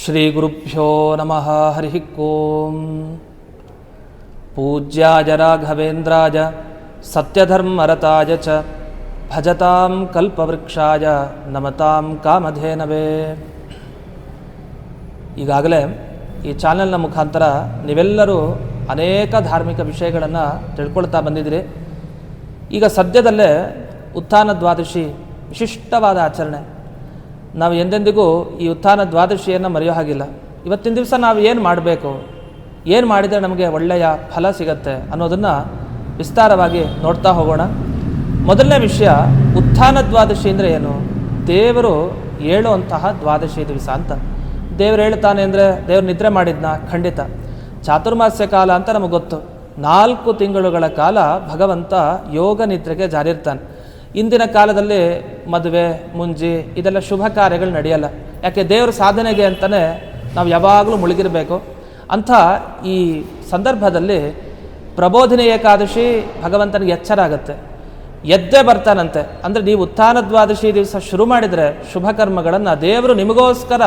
श्रीगुरुभ्यो नमः हरिः ओम् पूज्याय राघवेन्द्राय सत्यधर्मरताय च भजतां कल्पवृक्षाय नमतां ಕಾಮಧೇನವೇ ಈಗಾಗಲೇ ಈ ಚಾನೆಲ್ನ ಮುಖಾಂತರ ನೀವೆಲ್ಲರೂ ಅನೇಕ ಧಾರ್ಮಿಕ ವಿಷಯಗಳನ್ನು ತಿಳ್ಕೊಳ್ತಾ ಬಂದಿದ್ದೀರಿ ಈಗ ಸದ್ಯದಲ್ಲೇ ಉತ್ಥಾನ ದ್ವಾದಶಿ ವಿಶಿಷ್ಟವಾದ ಆಚರಣೆ ನಾವು ಎಂದೆಂದಿಗೂ ಈ ಉತ್ಥಾನ ದ್ವಾದಶಿಯನ್ನು ಮರೆಯೋ ಹಾಗಿಲ್ಲ. ಇವತ್ತಿನ ದಿವಸ ನಾವು ಏನು ಮಾಡಬೇಕು? ಏನು ಮಾಡಿದರೆ ನಮಗೆ ಒಳ್ಳೆಯ ಫಲ ಸಿಗತ್ತೆ ಅನ್ನೋದನ್ನು ವಿಸ್ತಾರವಾಗಿ ನೋಡ್ತಾ ಹೋಗೋಣ. ಮೊದಲನೇ ವಿಷಯ, ಉತ್ಥಾನ ದ್ವಾದಶಿ ಅಂದರೆ ಏನು? ದೇವರು ಹೇಳುವಂತಹ ದ್ವಾದಶಿ ದಿವಸ ಅಂತ. ದೇವರು ಹೇಳ್ತಾನೆ ಅಂದರೆ ದೇವರು ನಿದ್ರೆ ಮಾಡಿದ್ನ, ಖಂಡಿತ. ಚಾತುರ್ಮಾಸ್ಯ ಕಾಲ ಅಂತ ನಮಗೆ ಗೊತ್ತು. ನಾಲ್ಕು ತಿಂಗಳುಗಳ ಕಾಲ ಭಗವಂತ ಯೋಗ ನಿದ್ರೆಗೆ ಜಾರಿರ್ತಾನೆ. ಇಂದಿನ ಕಾಲದಲ್ಲಿ ಮದುವೆ, ಮುಂಜಿ, ಇದೆಲ್ಲ ಶುಭ ಕಾರ್ಯಗಳು ನಡೆಯಲ್ಲ. ಯಾಕೆ ದೇವರ ಸಾಧನೆಗೆ ಅಂತಲೇ ನಾವು ಯಾವಾಗಲೂ ಮುಳುಗಿರಬೇಕು. ಅಂಥ ಈ ಸಂದರ್ಭದಲ್ಲಿ ಪ್ರಬೋಧಿನಿ ಏಕಾದಶಿ ಭಗವಂತನಿಗೆ ಎಚ್ಚರ ಆಗುತ್ತೆ. ಎದ್ದೇ ಬರ್ತಾನಂತೆ. ಅಂದರೆ ನೀವು ಉತ್ಥಾನ ದ್ವಾದಶಿ ದಿವಸ ಶುರು ಮಾಡಿದರೆ ಶುಭ ಕರ್ಮಗಳನ್ನು ದೇವರು ನಿಮಗೋಸ್ಕರ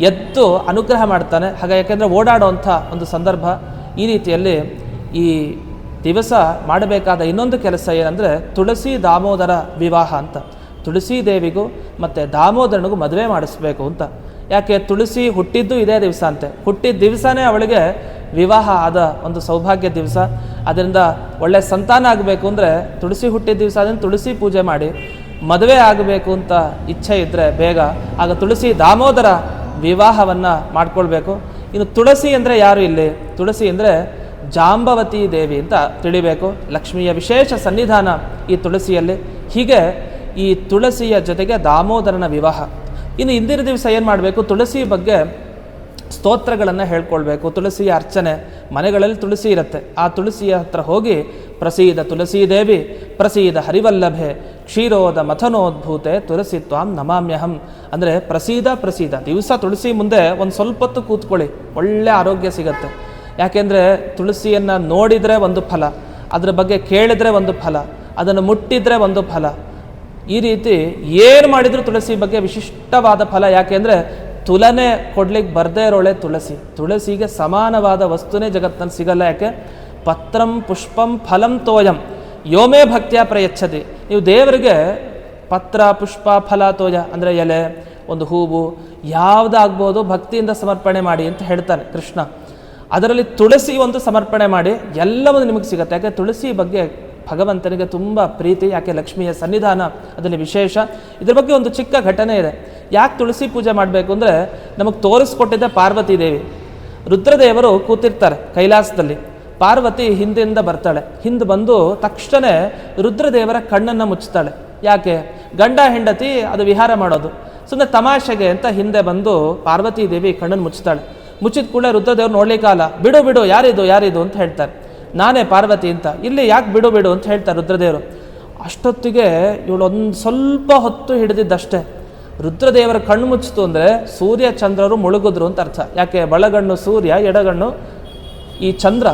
ಎದ್ದು ಅನುಗ್ರಹ ಮಾಡ್ತಾನೆ. ಹಾಗೆ ಯಾಕೆಂದರೆ ಓಡಾಡುವಂಥ ಒಂದು ಸಂದರ್ಭ ಈ ರೀತಿಯಲ್ಲಿ ಈ ದಿವಸ ಮಾಡಬೇಕಾದ ಇನ್ನೊಂದು ಕೆಲಸ ಏನಂದರೆ ತುಳಸಿ ದಾಮೋದರ ವಿವಾಹ ಅಂತ. ತುಳಸಿ ದೇವಿಗೂ ಮತ್ತು ದಾಮೋದರನಿಗೂ ಮದುವೆ ಮಾಡಿಸ್ಬೇಕು ಅಂತ. ಯಾಕೆ? ತುಳಸಿ ಹುಟ್ಟಿದ್ದು ಇದೇ ದಿವಸ ಅಂತೆ. ಹುಟ್ಟಿದ ದಿವಸನೇ ಅವಳಿಗೆ ವಿವಾಹ ಆದ ಒಂದು ಸೌಭಾಗ್ಯ ದಿವಸ. ಅದರಿಂದ ಒಳ್ಳೆ ಸಂತಾನ ಆಗಬೇಕು ಅಂದರೆ ತುಳಸಿ ಹುಟ್ಟಿದ ದಿವಸ ಅದನ್ನು ತುಳಸಿ ಪೂಜೆ ಮಾಡಿ ಮದುವೆ ಆಗಬೇಕು ಅಂತ ಇಚ್ಛೆ ಇದ್ದರೆ ಬೇಗ ಆಗ ತುಳಸಿ ದಾಮೋದರ ವಿವಾಹವನ್ನು ಮಾಡಿಕೊಳ್ಬೇಕು. ಇನ್ನು ತುಳಸಿ ಅಂದರೆ ಯಾರು ಇಲ್ಲಿ? ತುಳಸಿ ಅಂದರೆ ಜಾಂಬವತಿ ದೇವಿ ಅಂತ ತಿಳಿಬೇಕು. ಲಕ್ಷ್ಮಿಯ ವಿಶೇಷ ಸನ್ನಿಧಾನ ಈ ತುಳಸಿಯಲ್ಲಿ. ಹೀಗೆ ಈ ತುಳಸಿಯ ಜೊತೆಗೆ ದಾಮೋದರನ ವಿವಾಹ. ಇನ್ನು ಇಂದಿನ ದಿವಸ ಏನು ಮಾಡಬೇಕು? ತುಳಸಿ ಬಗ್ಗೆ ಸ್ತೋತ್ರಗಳನ್ನು ಹೇಳ್ಕೊಳ್ಬೇಕು. ತುಳಸಿಯ ಅರ್ಚನೆ. ಮನೆಗಳಲ್ಲಿ ತುಳಸಿ ಇರುತ್ತೆ. ಆ ತುಳಸಿಯ ಹತ್ರ ಹೋಗಿ ಪ್ರಸೀದ ತುಳಸೀ ದೇವಿ, ಪ್ರಸೀದ ಹರಿವಲ್ಲಭೆ, ಕ್ಷೀರೋದ ಮಥನೋದ್ಭೂತೆ, ತುಳಸಿ ತ್ವಾಂ ನಮಾಮ್ಯಹಂ. ಅಂದರೆ ಪ್ರಸೀದ ಪ್ರಸೀದ. ದಿವಸ ತುಳಸಿ ಮುಂದೆ ಒಂದು ಸ್ವಲ್ಪ ಹೊತ್ತು ಕೂತ್ಕೊಳ್ಳಿ. ಒಳ್ಳೆ ಆರೋಗ್ಯ ಸಿಗತ್ತೆ. ಯಾಕೆಂದರೆ ತುಳಸಿಯನ್ನು ನೋಡಿದರೆ ಒಂದು ಫಲ, ಅದರ ಬಗ್ಗೆ ಕೇಳಿದರೆ ಒಂದು ಫಲ, ಅದನ್ನು ಮುಟ್ಟಿದರೆ ಒಂದು ಫಲ. ಈ ರೀತಿ ಏನು ಮಾಡಿದರೂ ತುಳಸಿ ಬಗ್ಗೆ ವಿಶಿಷ್ಟವಾದ ಫಲ, ಯಾಕೆಂದರೆ ತುಲನೆ ಕೊಡ್ಲಿಕ್ಕೆ ಬರದೇ ಇರೋಳೆ ತುಳಸಿ. ತುಳಸಿಗೆ ಸಮಾನವಾದ ವಸ್ತುನೇ ಜಗತ್ತಿನಲ್ಲಿ ಸಿಗಲ್ಲ, ಯಾಕೆ? ಪತ್ರಂ ಪುಷ್ಪಂ ಫಲಂ ತೋಯಂ. ಯೋಮೇ ಭಕ್ತಿಯ ಪ್ರಯಚ್ಛತಿ. ನೀವು ದೇವರಿಗೆ ಪತ್ರ, ಪುಷ್ಪ, ಫಲ ತೋಯ, ಅಂದರೆ ಎಲೆ, ಒಂದು ಹೂವು, ಯಾವುದಾಗ್ಬೋದು ಭಕ್ತಿಯಿಂದ ಸಮರ್ಪಣೆ ಮಾಡಿ ಅಂತ ಹೇಳ್ತಾನೆ ಕೃಷ್ಣ. ಅದರಲ್ಲಿ ತುಳಸಿ ಒಂದು ಸಮರ್ಪಣೆ ಮಾಡಿ ಎಲ್ಲವೂ ನಿಮಗೆ ಸಿಗುತ್ತೆ. ಯಾಕೆ? ತುಳಸಿ ಬಗ್ಗೆ ಭಗವಂತನಿಗೆ ತುಂಬ ಪ್ರೀತಿ, ಯಾಕೆ? ಲಕ್ಷ್ಮಿಯ ಸನ್ನಿಧಾನ ಅದರಲ್ಲಿ ವಿಶೇಷ. ಇದ್ರ ಬಗ್ಗೆ ಒಂದು ಚಿಕ್ಕ ಘಟನೆ ಇದೆ. ಯಾಕೆ ತುಳಸಿ ಪೂಜೆ ಮಾಡಬೇಕು ಅಂದರೆ ನಮಗೆ ತೋರಿಸ್ಕೊಟ್ಟಿದ್ದೆ ಪಾರ್ವತಿ ದೇವಿ. ರುದ್ರದೇವರು ಕೂತಿರ್ತಾರೆ ಕೈಲಾಸದಲ್ಲಿ. ಪಾರ್ವತಿ ಹಿಂದಿಂದ ಬರ್ತಾಳೆ. ಹಿಂದೆ ಬಂದು ತಕ್ಷಣ ರುದ್ರದೇವರ ಕಣ್ಣನ್ನು ಮುಚ್ಚುತ್ತಾಳೆ ಯಾಕೆ? ಗಂಡ, ಹೆಂಡತಿ ಅದು ವಿಹಾರ ಮಾಡೋದು. ಸುಮ್ಮನೆ ತಮಾಷೆಗೆ ಅಂತ ಹಿಂದೆ ಬಂದು ಪಾರ್ವತಿ ದೇವಿ ಕಣ್ಣನ್ನು ಮುಚ್ಚುತ್ತಾಳೆ ಮುಚ್ಚಿದ ಕೂಡಲೇ ರುದ್ರದೇವ್ರು ನೋಡ್ಲಿಕ್ಕಾಲ ಬಿಡು ಬಿಡು, ಯಾರಿದು ಯಾರಿದು ಅಂತ ಹೇಳ್ತಾರೆ. ನಾನೇ ಪಾರ್ವತಿ ಅಂತ. ಇಲ್ಲಿ ಯಾಕೆ ಬಿಡು ಬಿಡು ಅಂತ ಹೇಳ್ತಾರೆ ರುದ್ರದೇವರು ಅಷ್ಟೊತ್ತಿಗೆ ಇವಳು ಒಂದು ಸ್ವಲ್ಪ ಹೊತ್ತು ಹಿಡಿದಿದ್ದಷ್ಟೇ. ರುದ್ರದೇವರ ಕಣ್ಣು ಮುಚ್ಚಿತು ಅಂದರೆ ಸೂರ್ಯ ಚಂದ್ರರು ಮುಳುಗಿದ್ರು ಅಂತ ಅರ್ಥ. ಯಾಕೆ? ಬಳಗಣ್ಣು ಸೂರ್ಯ, ಎಡಗಣ್ಣು, ಈ ಚಂದ್ರ.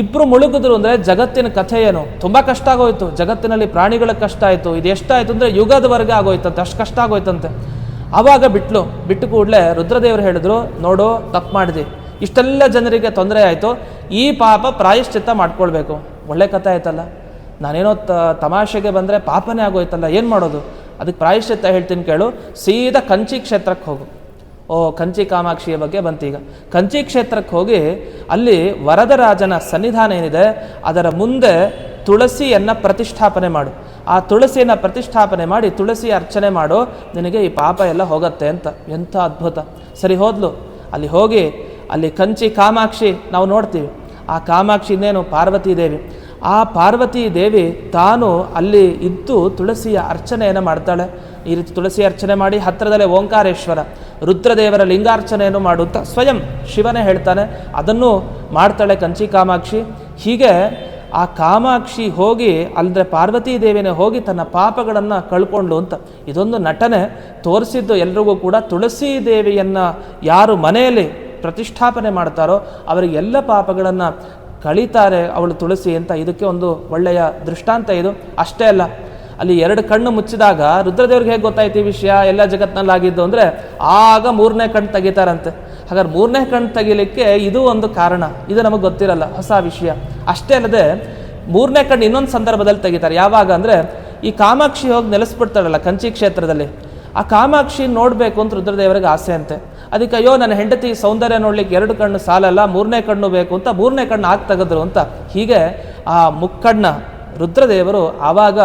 ಇಬ್ಬರು ಮುಳುಗಿದ್ರು ಅಂದರೆ ಜಗತ್ತಿನ ಕಥೆ ಏನು? ತುಂಬ ಕಷ್ಟ ಆಗೋಯ್ತು. ಜಗತ್ತಿನಲ್ಲಿ ಪ್ರಾಣಿಗಳ ಕಷ್ಟ ಆಯಿತು. ಇದು ಎಷ್ಟಾಯಿತು ಅಂದರೆ ಯುಗದವರೆಗೆ ಆಗೋಯ್ತಂತೆ. ಅಷ್ಟು ಕಷ್ಟ ಆಗೋಯ್ತಂತೆ. ಆವಾಗ ಬಿಟ್ಲು, ಬಿಟ್ಟು ಕೂಡಲೇ ರುದ್ರದೇವರು ಹೇಳಿದ್ರು, ನೋಡು, ತಪ್ಪು ಮಾಡಿದೆ. ಇಷ್ಟೆಲ್ಲ ಜನರಿಗೆ ತೊಂದರೆ ಆಯಿತು, ಈ ಪಾಪ ಪ್ರಾಯಶ್ಚಿತ್ತ ಮಾಡ್ಕೊಳ್ಬೇಕು. ಒಳ್ಳೆ ಕಥೆ ಆಯ್ತಲ್ಲ? ನಾನೇನೋ ತ, ತಮಾಷೆಗೆ ಬಂದರೆ ಪಾಪನೇ ಆಗೋಯ್ತಲ್ಲ, ಏನು ಮಾಡೋದು? ಅದಕ್ಕೆ ಪ್ರಾಯಶ್ಚಿತ್ತ ಹೇಳ್ತೀನಿ ಕೇಳು, ಸೀದಾ ಕಂಚಿ ಕ್ಷೇತ್ರಕ್ಕೆ ಹೋಗು. ಓ, ಕಂಚಿ ಕಾಮಾಕ್ಷಿಯ ಬಗ್ಗೆ ಬಂತೀಗ. ಕಂಚಿ ಕ್ಷೇತ್ರಕ್ಕೆ ಹೋಗಿ, ಅಲ್ಲಿ ವರದರಾಜನ ಸನ್ನಿಧಾನ ಏನಿದೆ, ಅದರ ಮುಂದೆ ತುಳಸಿಯನ್ನು ಪ್ರತಿಷ್ಠಾಪನೆ ಮಾಡು. ಆ ತುಳಸಿಯನ್ನು ಪ್ರತಿಷ್ಠಾಪನೆ ಮಾಡಿ ತುಳಸಿ ಅರ್ಚನೆ ಮಾಡು, ನಿನಗೆ ಈ ಪಾಪ ಎಲ್ಲ ಹೋಗುತ್ತೆ ಅಂತ. ಎಂಥ ಅದ್ಭುತ. ಸರಿ, ಹೋದ್ಲು. ಅಲ್ಲಿ ಹೋಗಿ, ಅಲ್ಲಿ ಕಂಚಿ ಕಾಮಾಕ್ಷಿ, ನಾವು ನೋಡ್ತೀವಿ. ಆ ಕಾಮಾಕ್ಷಿ ಇನ್ನೇನು ಪಾರ್ವತಿ ದೇವಿ. ಆ ಪಾರ್ವತಿ ದೇವಿ ತಾನು ಅಲ್ಲಿ ಇದ್ದು ತುಳಸಿಯ ಅರ್ಚನೆಯನ್ನು ಮಾಡ್ತಾಳೆ. ಈ ರೀತಿ ತುಳಸಿ ಅರ್ಚನೆ ಮಾಡಿ ಹತ್ತಿರದಲ್ಲೇ ಓಂಕಾರೇಶ್ವರ, ರುದ್ರದೇವರ ಲಿಂಗಾರ್ಚನೆಯನ್ನು ಮಾಡುತ್ತಾ ಸ್ವಯಂ ಶಿವನೇ ಹೇಳ್ತಾನೆ. ಅದನ್ನು ಮಾಡ್ತಾಳೆ ಕಂಚಿ ಕಾಮಾಕ್ಷಿ. ಹೀಗೆ ಆ ಕಾಮಾಕ್ಷಿ ಹೋಗಿ ಅಂದರೆ ಪಾರ್ವತೀ ದೇವಿನೇ ಹೋಗಿ ತನ್ನ ಪಾಪಗಳನ್ನು ಕಳ್ಕೊಂಡು ಅಂತ. ಇದೊಂದು ನಟನೆ ತೋರಿಸಿದ್ದು ಎಲ್ರಿಗೂ ಕೂಡ ತುಳಸಿ ದೇವಿಯನ್ನು ಯಾರು ಮನೆಯಲ್ಲಿ ಪ್ರತಿಷ್ಠಾಪನೆ ಮಾಡ್ತಾರೋ ಅವರಿಗೆ ಎಲ್ಲ ಪಾಪಗಳನ್ನು ಕಳೀತಾರೆ ಅವಳು ತುಳಸಿ ಅಂತ. ಇದಕ್ಕೆ ಒಂದು ಒಳ್ಳೆಯ ದೃಷ್ಟಾಂತ ಇದು. ಅಷ್ಟೇ ಅಲ್ಲ, ಅಲ್ಲಿ ಎರಡು ಕಣ್ಣು ಮುಚ್ಚಿದಾಗ ರುದ್ರದೇವ್ರಿಗೆ ಹೇಗೆ ಗೊತ್ತಾಯ್ತು ಈ ವಿಷಯ? ಎಲ್ಲ ಜಗತ್ತಿನಲ್ಲಾಗಿದ್ದು ಅಂದರೆ ಆಗ ಮೂರನೇ ಕಣ್ಣು ತೆಗಿತಾರಂತೆ. ಹಾಗಾದ್ರೆ ಮೂರನೇ ಕಣ್ಣು ತೆಗಿಲಿಕ್ಕೆ ಇದು ಒಂದು ಕಾರಣ. ಇದು ನಮಗೆ ಗೊತ್ತಿರಲ್ಲ, ಹೊಸ ವಿಷಯ. ಅಷ್ಟೇ ಅಲ್ಲದೆ ಮೂರನೇ ಕಣ್ಣು ಇನ್ನೊಂದು ಸಂದರ್ಭದಲ್ಲಿ ತೆಗಿತಾರೆ. ಯಾವಾಗ ಅಂದರೆ ಈ ಕಾಮಾಕ್ಷಿ ಹೋಗಿ ನೆಲೆಸ್ಬಿಡ್ತಾಳಲ್ಲ ಕಂಚಿ ಕ್ಷೇತ್ರದಲ್ಲಿ. ಆ ಕಾಮಾಕ್ಷಿ ನೋಡಬೇಕು ಅಂತ ರುದ್ರದೇವರಿಗೆ ಆಸೆ ಅಂತೆ. ಅದಕ್ಕೆ ಅಯ್ಯೋ, ನನ್ನ ಹೆಂಡತಿ ಸೌಂದರ್ಯ ನೋಡ್ಲಿಕ್ಕೆ ಎರಡು ಕಣ್ಣು ಸಾಲಲ್ಲ, ಮೂರನೇ ಕಣ್ಣು ಬೇಕು ಅಂತ ಮೂರನೇ ಕಣ್ಣು ಆಗಿ ತೆಗೆದ್ರು ಅಂತ. ಹೀಗೆ ಆ ಮುಕ್ಕಣ್ಣ ರುದ್ರದೇವರು ಆವಾಗ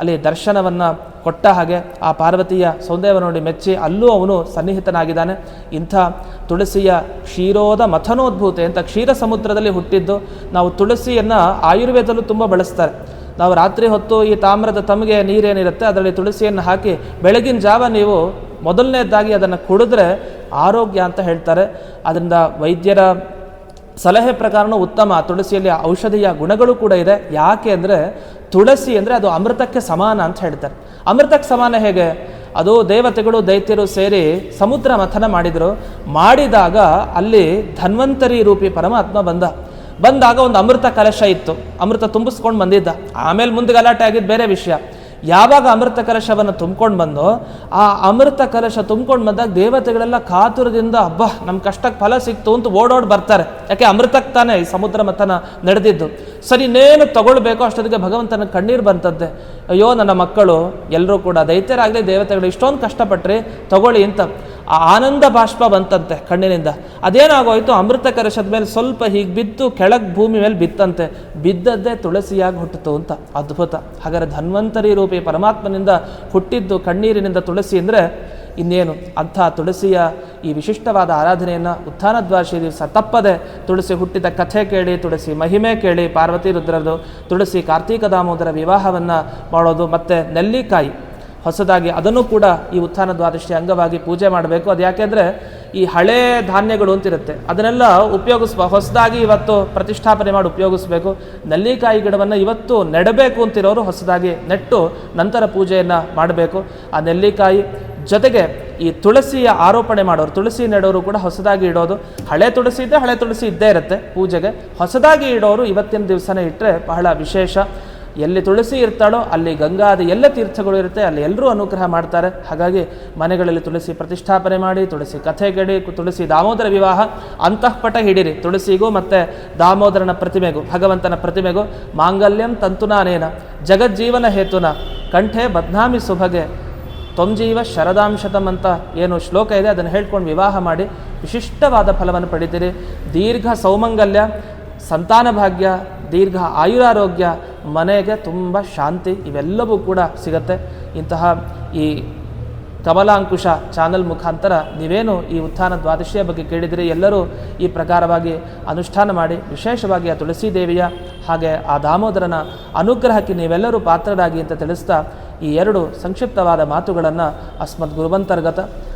ಅಲ್ಲಿ ದರ್ಶನವನ್ನು ಕೊಟ್ಟ ಹಾಗೆ ಆ ಪಾರ್ವತಿಯ ಸೌಂದರ್ಯ ನೋಡಿ ಮೆಚ್ಚಿ ಅಲ್ಲೂ ಅವನು ಸನ್ನಿಹಿತನಾಗಿದ್ದಾನೆ. ಇಂಥ ತುಳಸಿಯ ಕ್ಷೀರೋದ ಮಥನೋದ್ಭೂತೆ ಅಂತ ಕ್ಷೀರ ಸಮುದ್ರದಲ್ಲಿ ಹುಟ್ಟಿದ್ದು ನಾವು ತುಳಸಿಯನ್ನು ಆಯುರ್ವೇದಲ್ಲೂ ತುಂಬ ಬಳಸ್ತಾರೆ. ನಾವು ರಾತ್ರಿ ಹೊತ್ತು ಈ ತಾಮ್ರದ ತಮಗೆ ನೀರೇನಿರುತ್ತೆ ಅದರಲ್ಲಿ ತುಳಸಿಯನ್ನು ಹಾಕಿ ಬೆಳಗಿನ ಜಾವ ನೀವು ಮೊದಲನೇದಾಗಿ ಅದನ್ನು ಕುಡಿದ್ರೆ ಆರೋಗ್ಯ ಅಂತ ಹೇಳ್ತಾರೆ. ಅದರಿಂದ ವೈದ್ಯರ ಸಲಹೆ ಪ್ರಕಾರನೂ ಉತ್ತಮ. ತುಳಸಿಯಲ್ಲಿ ಔಷಧಿಯ ಗುಣಗಳು ಕೂಡ ಇದೆ. ಯಾಕೆ ಅಂದರೆ ತುಳಸಿ ಅಂದರೆ ಅದು ಅಮೃತಕ್ಕೆ ಸಮಾನ ಅಂತ ಹೇಳ್ತಾರೆ. ಅಮೃತಕ್ಕೆ ಸಮಾನ ಹೇಗೆ? ಅದು ದೇವತೆಗಳು, ದೈತ್ಯರು ಸೇರಿ ಸಮುದ್ರ ಮಥನ ಮಾಡಿದರು. ಮಾಡಿದಾಗ ಅಲ್ಲಿ ಧನ್ವಂತರಿ ರೂಪಿ ಪರಮಾತ್ಮ ಬಂದ. ಬಂದಾಗ ಒಂದು ಅಮೃತ ಕಲಶ ಇತ್ತು. ಅಮೃತ ತುಂಬಿಸ್ಕೊಂಡು ಬಂದಿದ್ದ. ಆಮೇಲೆ ಮುಂದೆ ಗಲಾಟೆ ಆಗಿದ್ದು ಬೇರೆ ವಿಷಯ. ಯಾವಾಗ ಅಮೃತ ಕಲಶವನ್ನು ತುಂಬ್ಕೊಂಡು ಬಂದೋ, ಆ ಅಮೃತ ಕಲಶ ತುಂಬ್ಕೊಂಡು ಬಂದಾಗ ದೇವತೆಗಳೆಲ್ಲ ಕಾತುರದಿಂದ ಹಬ್ಬ ನಮ್ಮ ಕಷ್ಟಕ್ಕೆ ಫಲ ಸಿಕ್ತು ಅಂತ ಓಡೋಡಿ ಬರ್ತಾರೆ. ಯಾಕೆ? ಅಮೃತಕ್ಕೆ ತಾನೇ ಈ ಸಮುದ್ರ ಮಥನ ನಡೆದಿದ್ದು. ಸರಿ, ಇನ್ನೇನು ತಗೊಳ್ಬೇಕು ಅಷ್ಟೊತ್ತಿಗೆ ಭಗವಂತನ ಕಣ್ಣೀರು ಬಂತದ್ದೆ ಅಯ್ಯೋ, ನನ್ನ ಮಕ್ಕಳು ಎಲ್ಲರೂ ಕೂಡ ದೈತ್ಯರಾಗಲಿ, ದೇವತೆಗಳು, ಇಷ್ಟೊಂದು ಕಷ್ಟಪಟ್ರಿ, ತಗೊಳ್ಳಿ ಅಂತ. ಆ ಆನಂದ ಬಾಷ್ಪ ಬಂತಂತೆ ಕಣ್ಣಿನಿಂದ. ಅದೇನಾಗೋಯ್ತು? ಅಮೃತ ಕರಶದ ಮೇಲೆ ಸ್ವಲ್ಪ ಹೀಗೆ ಬಿದ್ದು ಕೆಳಗೆ ಭೂಮಿ ಮೇಲೆ ಬಿತ್ತಂತೆ. ಬಿದ್ದದ್ದೇ ತುಳಸಿಯಾಗಿ ಹುಟ್ಟಿತು ಅಂತ ಅದ್ಭುತ. ಹಾಗಾದ್ರೆ ಧನ್ವಂತರಿ ರೂಪಿ ಪರಮಾತ್ಮನಿಂದ ಹುಟ್ಟಿದ್ದು ಕಣ್ಣೀರಿನಿಂದ ತುಳಸಿ ಅಂದರೆ ಇನ್ನೇನು? ಅಂಥ ತುಳಸಿಯ ಈ ವಿಶಿಷ್ಟವಾದ ಆರಾಧನೆಯನ್ನು ಉತ್ಥಾನದ್ವಾದಶಿ ದಿವಸ ತಪ್ಪದೆ ತುಳಸಿ ಹುಟ್ಟಿದ ಕಥೆ ಕೇಳಿ, ತುಳಸಿ ಮಹಿಮೆ ಕೇಳಿ, ಪಾರ್ವತಿ ರುದ್ರದು ತುಳಸಿ ಕಾರ್ತೀಕ ದಾಮೋದರ ವಿವಾಹವನ್ನು ಮಾಡೋದು ಮತ್ತು ನೆಲ್ಲಿಕಾಯಿ. ಹೊಸದಾಗಿ ಅದನ್ನು ಕೂಡ ಈ ಉತ್ಥಾನ ದ್ವಾದಶಿ ಅಂಗವಾಗಿ ಪೂಜೆ ಮಾಡಬೇಕು. ಅದು ಯಾಕೆಂದರೆ ಈ ಹಳೆ ಧಾನ್ಯಗಳು ಅಂತಿರುತ್ತೆ. ಅದನ್ನೆಲ್ಲ ಉಪಯೋಗಿಸ್ಬ, ಹೊಸದಾಗಿ ಇವತ್ತು ಪ್ರತಿಷ್ಠಾಪನೆ ಮಾಡಿ ಉಪಯೋಗಿಸ್ಬೇಕು. ನೆಲ್ಲಿಕಾಯಿ ಗಿಡವನ್ನು ಇವತ್ತು ನೆಡಬೇಕು ಅಂತಿರೋರು ಹೊಸದಾಗಿ ನೆಟ್ಟು ನಂತರ ಪೂಜೆಯನ್ನು ಮಾಡಬೇಕು. ಆ ನೆಲ್ಲಿಕಾಯಿ ಜೊತೆಗೆ ಈ ತುಳಸಿಯ ಆರೋಪಣೆ ಮಾಡೋರು, ತುಳಸಿ ನೆಡೋರು ಕೂಡ ಹೊಸದಾಗಿ ಇಡೋದು. ಹಳೆ ತುಳಸಿ ಇದ್ದರೆ ಹಳೆ ತುಳಸಿ ಇದ್ದೇ ಇರುತ್ತೆ ಪೂಜೆಗೆ. ಹೊಸದಾಗಿ ಇಡೋರು ಇವತ್ತಿನ ದಿವಸನೇ ಇಟ್ಟರೆ ಬಹಳ ವಿಶೇಷ. ಎಲ್ಲಿ ತುಳಸಿ ಇರ್ತಾಳೋ ಅಲ್ಲಿ ಗಂಗಾದ ಎಲ್ಲ ತೀರ್ಥಗಳು ಇರುತ್ತೆ, ಅಲ್ಲಿ ಎಲ್ಲರೂ ಅನುಗ್ರಹ ಮಾಡ್ತಾರೆ. ಹಾಗಾಗಿ ಮನೆಗಳಲ್ಲಿ ತುಳಸಿ ಪ್ರತಿಷ್ಠಾಪನೆ ಮಾಡಿ, ತುಳಸಿ ಕಥೆಗಡಿ, ತುಳಸಿ ದಾಮೋದರ ವಿವಾಹ, ಅಂತಃಪಟ ಹಿಡಿರಿ ತುಳಸಿಗೂ ಮತ್ತು ದಾಮೋದರನ ಪ್ರತಿಮೆಗೂ, ಭಗವಂತನ ಪ್ರತಿಮೆಗೂ ಮಾಂಗಲ್ಯಂ ತಂತುನಾನೇನ, ಜಗಜ್ಜೀವನ ಹೇತುನ, ಕಂಠೆ ಬದ್ನಾಮಿ ಸುಭಗೆ ತೊಂಜೀವ ಶರದಾಂಶತಂ ಅಂತ ಏನು ಶ್ಲೋಕ ಇದೆ, ಅದನ್ನು ಹೇಳ್ಕೊಂಡು ವಿವಾಹ ಮಾಡಿ ವಿಶಿಷ್ಟವಾದ ಫಲವನ್ನು ಪಡಿತೀರಿ. ದೀರ್ಘ ಸೌಮಂಗಲ್ಯ ಸಂತಾನ ಭಾಗ್ಯ, ದೀರ್ಘ ಆಯುರಾರೋಗ್ಯ, ಮನೆಗೆ ತುಂಬ ಶಾಂತಿ ಇವೆಲ್ಲವೂ ಕೂಡ ಸಿಗತ್ತೆ. ಇಂತಹ ಈ ಕಮಲಾಂಕುಶ ಚಾನಲ್ ಮುಖಾಂತರ ನೀವೇನು ಈ ಉತ್ಥಾನ ದ್ವಾದಶಿಯ ಬಗ್ಗೆ ಕೇಳಿದರೆ, ಎಲ್ಲರೂ ಈ ಪ್ರಕಾರವಾಗಿ ಅನುಷ್ಠಾನ ಮಾಡಿ, ವಿಶೇಷವಾಗಿ ಆ ತುಳಸಿ ದೇವಿಯ ಹಾಗೆ ಆ ದಾಮೋದರನ ಅನುಗ್ರಹಕ್ಕೆ ನೀವೆಲ್ಲರೂ ಪಾತ್ರರಾಗಿ ಅಂತ ತಿಳಿಸ್ತಾ ಈ ಎರಡು ಸಂಕ್ಷಿಪ್ತವಾದ ಮಾತುಗಳನ್ನು ಅಸ್ಮದ್ ಗುರುವಂತರ್ಗತ